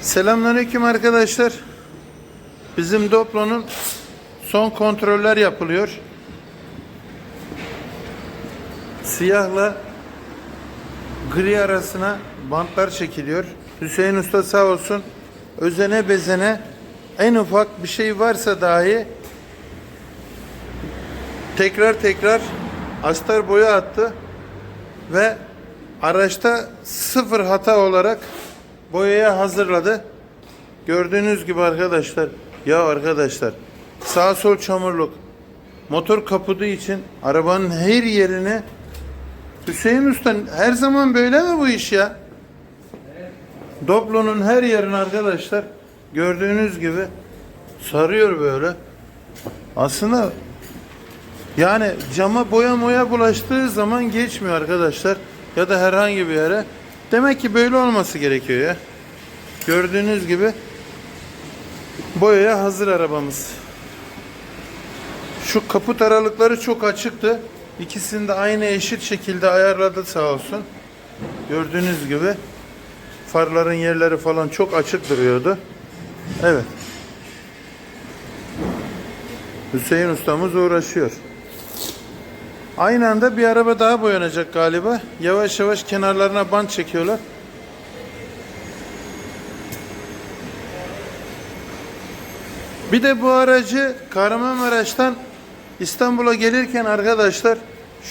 Selamünaleyküm arkadaşlar. Bizim Doplo'nun son kontroller yapılıyor. Siyahla gri arasına bantlar çekiliyor. Hüseyin Usta sağ olsun özene bezene en ufak bir şey varsa dahi tekrar tekrar astar boya attı ve araçta sıfır hata olarak boyaya hazırladı. Gördüğünüz gibi arkadaşlar ya arkadaşlar sağ sol çamurluk motor kaputu için arabanın her yerine Hüseyin Usta her zaman böyle mi bu iş ya? Doblo'nun her yerini arkadaşlar gördüğünüz gibi sarıyor böyle. Aslında yani cama boya moya bulaştığı zaman geçmiyor arkadaşlar. Ya da herhangi bir yere. Demek ki böyle olması gerekiyor ya. Gördüğünüz gibi boyaya hazır arabamız. Şu kaput aralıkları çok açıktı. İkisini de aynı eşit şekilde ayarladı sağ olsun. Gördüğünüz gibi farların yerleri falan çok açık duruyordu. Evet. Hüseyin ustamız uğraşıyor. Aynı anda bir araba daha boyanacak galiba. Yavaş yavaş kenarlarına bant çekiyorlar. Bir de bu aracı Kahramanmaraş'tan İstanbul'a gelirken arkadaşlar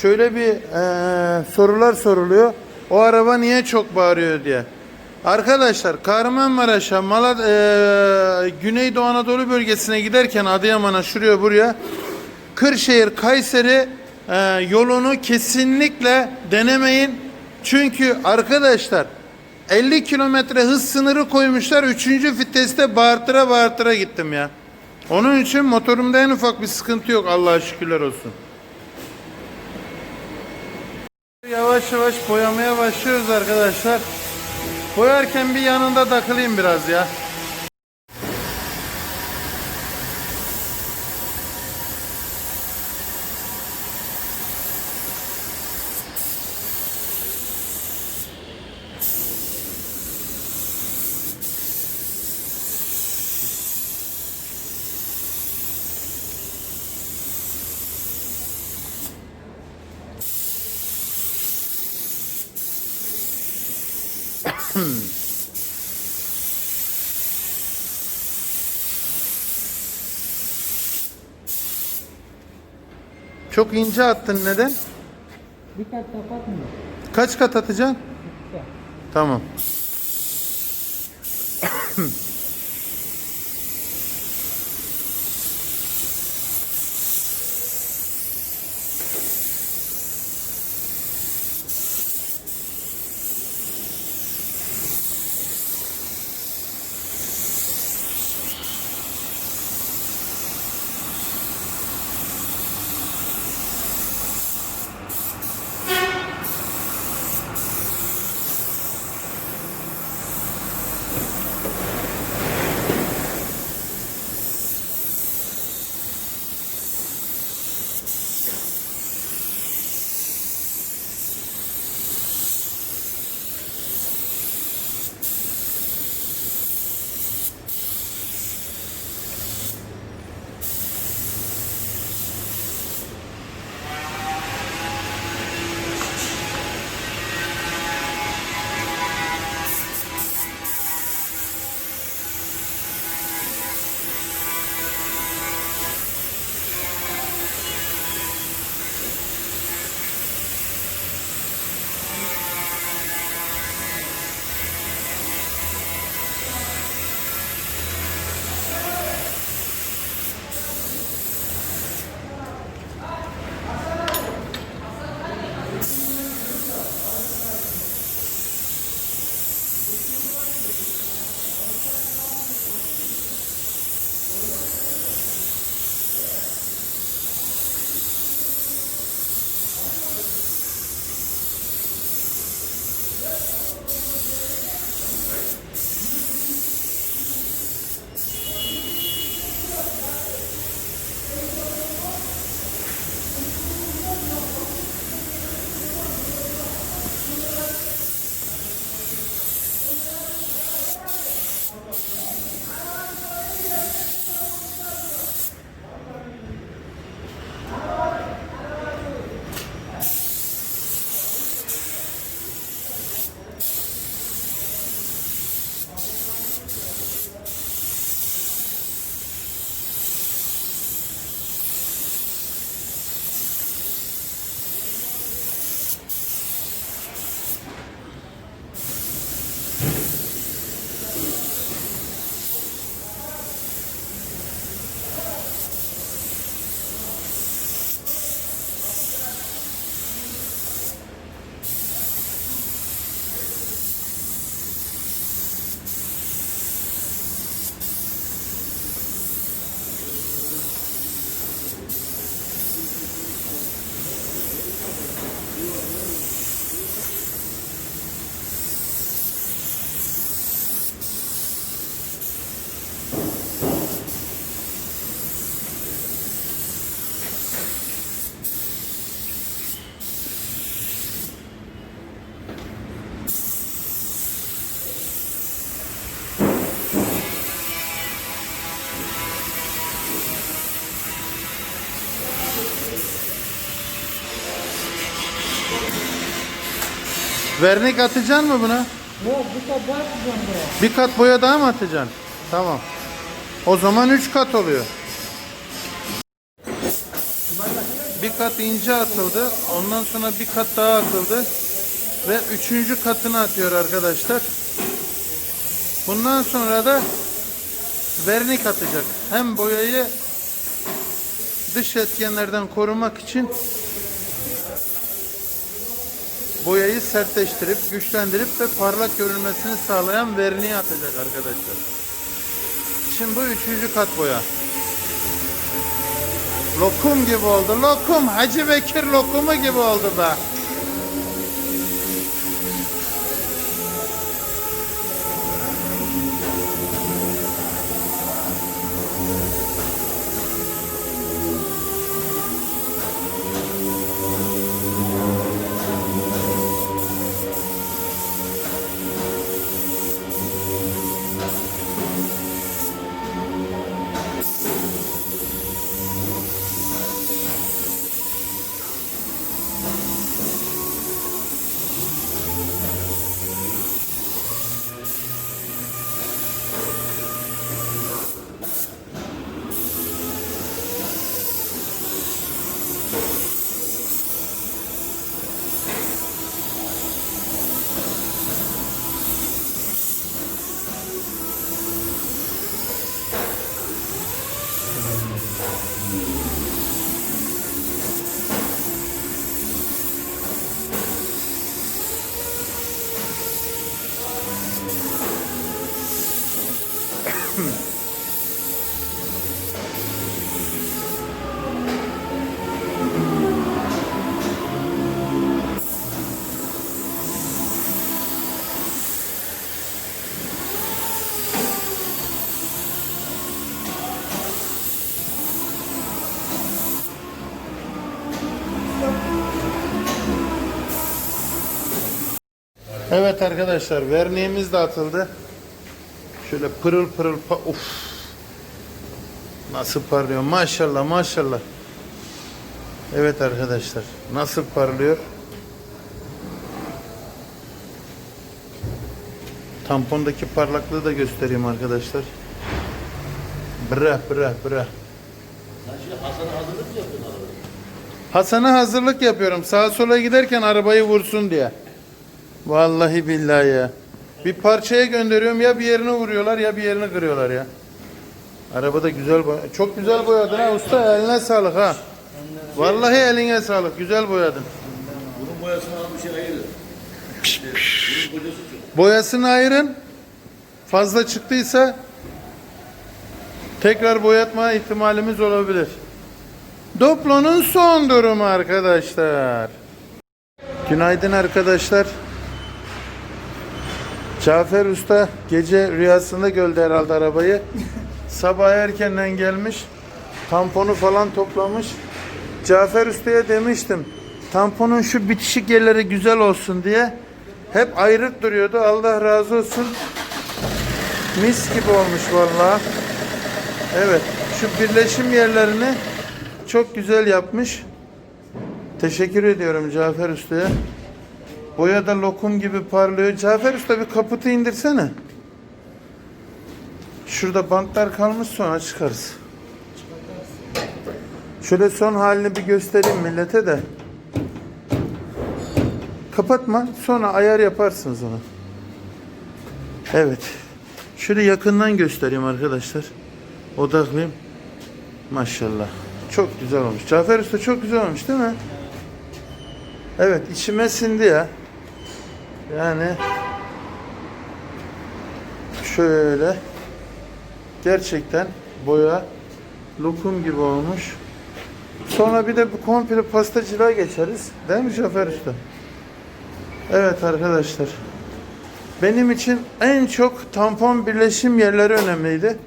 şöyle bir eee, sorular soruluyor. O araba niye çok bağırıyor diye. Arkadaşlar Kahramanmaraş'a Malat eee, Güneydoğu Anadolu bölgesine giderken Adıyaman'a şuraya buraya Kırşehir Kayseri eee, yolunu kesinlikle denemeyin. Çünkü arkadaşlar 50 kilometre hız sınırı koymuşlar. Üçüncü viteste bağırtıra bağırtıra gittim ya. Onun için motorumda en ufak bir sıkıntı yok. Allah'a şükürler olsun. Yavaş yavaş boyamaya başlıyoruz arkadaşlar. Boyarken bir yanında takılayım biraz ya. Çok ince attın neden? Bir kat kapatmıyor. Kaç kat atacaksın? İşte. Tamam. Vernik atacaksın mı buna? Yok bir kat daha yapacağım buraya. Bir kat boya daha mı atacaksın? Tamam. O zaman 3 kat oluyor. Bir kat ince atıldı. Ondan sonra bir kat daha atıldı. Ve üçüncü katını atıyor arkadaşlar. Bundan sonra da vernik atacak. Hem boyayı dış etkenlerden korumak için boyayı sertleştirip, güçlendirip ve parlak görünmesini sağlayan verniği atacak arkadaşlar. Şimdi bu üçüncü kat boya. Lokum gibi oldu. Lokum. Hacı Bekir lokumu gibi oldu be. Evet arkadaşlar verniğimiz de atıldı. Şöyle pırıl pırıl pa of. Nasıl parlıyor maşallah maşallah. Evet arkadaşlar nasıl parlıyor. Tampondaki parlaklığı da göstereyim arkadaşlar. Bra bra bra. Hasan'a hazırlık yapıyorum. Sağa sola giderken arabayı vursun diye. Vallahi billahi ya. Bir parçaya gönderiyorum ya bir yerini vuruyorlar ya bir yerini kırıyorlar ya. Arabada güzel boya. Çok güzel boyadın ha usta eline sağlık ha. Vallahi eline sağlık güzel boyadın. Bunun boyasını bir şey. Bunun çok. Boyasını ayırın. Fazla çıktıysa tekrar boyatma ihtimalimiz olabilir. Doplo'nun son durumu arkadaşlar. Günaydın arkadaşlar. Cafer Usta gece rüyasında gördü herhalde arabayı. Sabah erkenden gelmiş. Tamponu falan toplamış. Cafer Usta'ya demiştim. Tamponun şu bitişik yerleri güzel olsun diye. Hep ayrık duruyordu. Allah razı olsun. Mis gibi olmuş vallahi. Evet. Şu birleşim yerlerini çok güzel yapmış. Teşekkür ediyorum Cafer Usta'ya. Boya da lokum gibi parlıyor. Cafer Usta bir kaputu indirsene. Şurada bantlar kalmış sonra çıkarız. Şöyle son halini bir göstereyim millete de. Kapatma. Sonra ayar yaparsınız onu. Evet. Şöyle yakından göstereyim arkadaşlar. Odaklayayım. Maşallah. Çok güzel olmuş. Cafer Usta çok güzel olmuş değil mi? Evet içime sindi ya. Yani şöyle gerçekten boya lokum gibi olmuş. Sonra bir de bu komple pastacılığa geçeriz. Değil mi Cafer Usta? Evet arkadaşlar. Benim için en çok tampon birleşim yerleri önemliydi.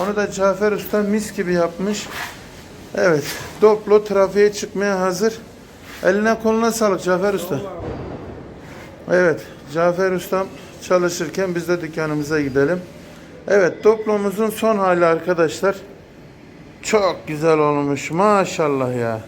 Onu da Cafer Usta mis gibi yapmış. Evet. Doplo trafiğe çıkmaya hazır. Eline koluna sağlık Cafer Usta. Evet. Cafer Ustam çalışırken biz de dükkanımıza gidelim. Evet. Doplomuzun son hali arkadaşlar. Çok güzel olmuş. Maşallah ya.